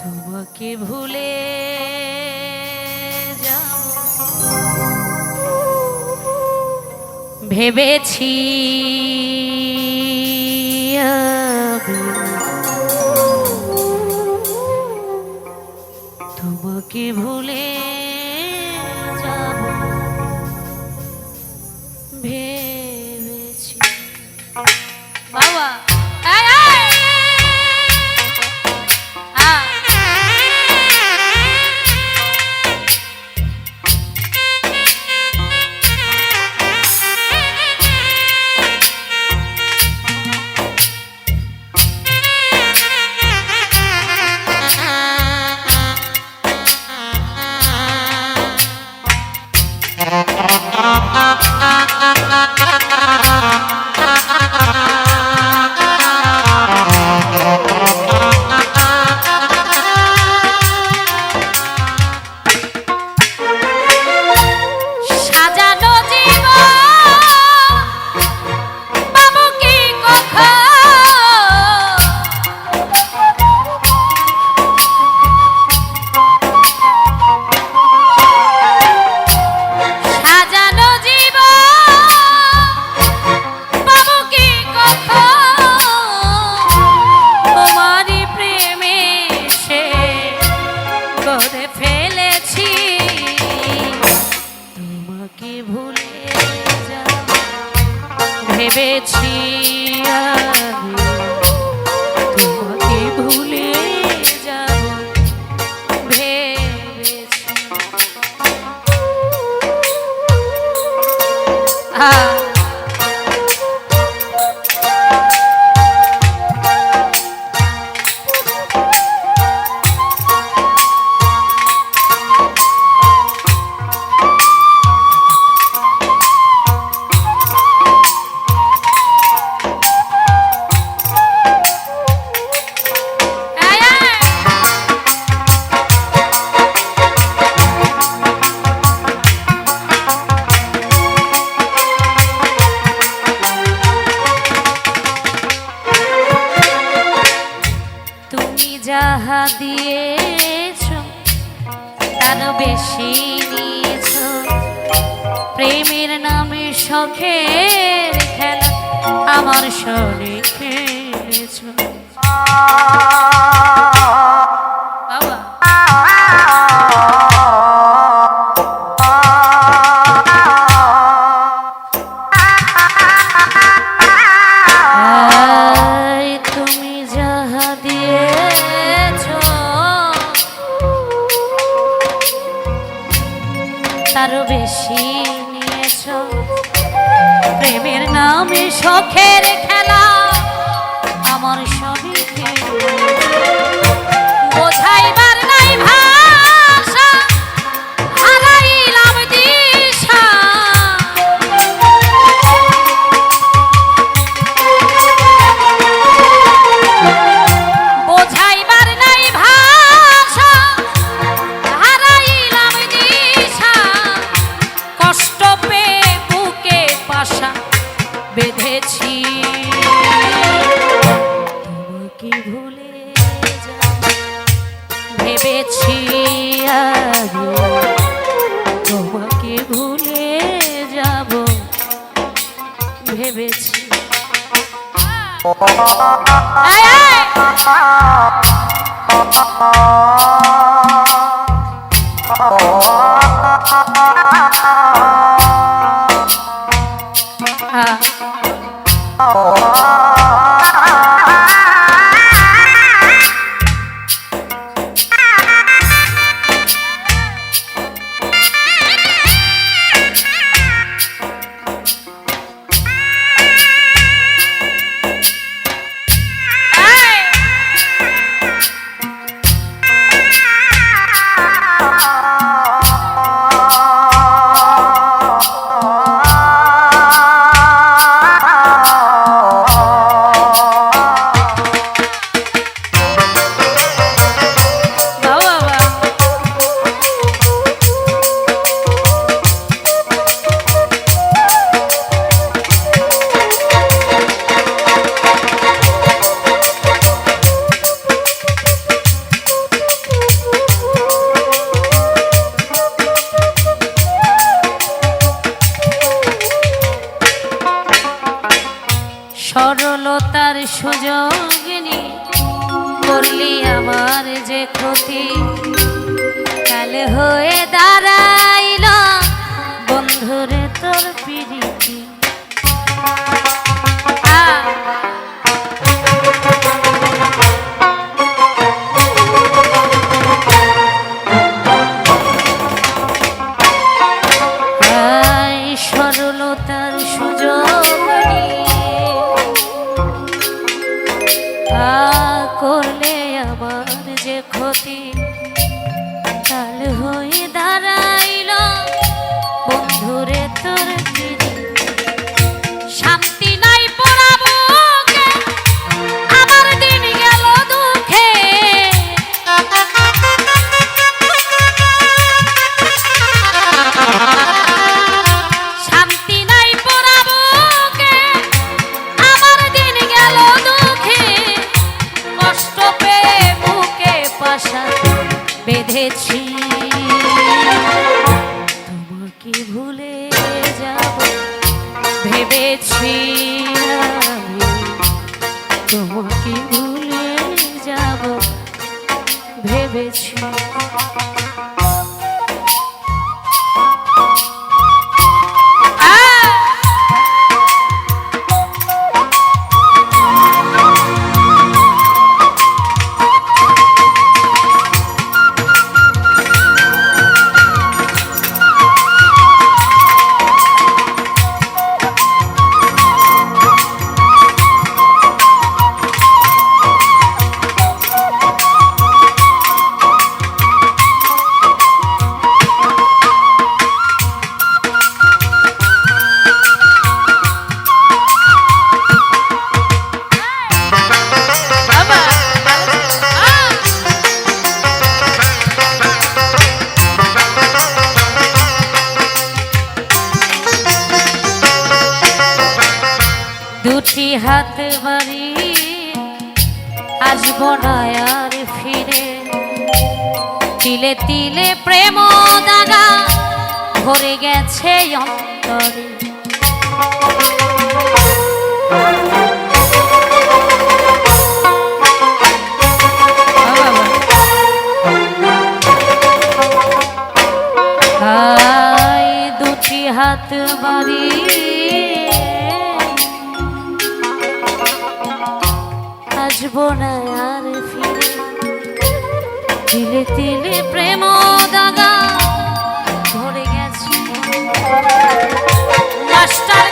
তোমাকে ভুলে ভেবেছি তোমাকে ভুলে যাহা দিয়েছ তার বেশি নিয়েছ প্রেমের নামে শখের খেলা আমার শরীর খেলেছ। চোখের খেলা। আমার ভেবেছি। Ah পথে কাল হয়ে দাঁড়াইল বন্ধুরে তোর পিড়িতি সরলতার সুযোগ করলে পথে door. তিলে তিলে প্রেম দাগা ভরে গেছে অন্তরে। দুটি হাত বাড়ি। আসব না আর ফিরে তিলে তিলে প্রেম দাগা ধরে গেছে। মাস্টার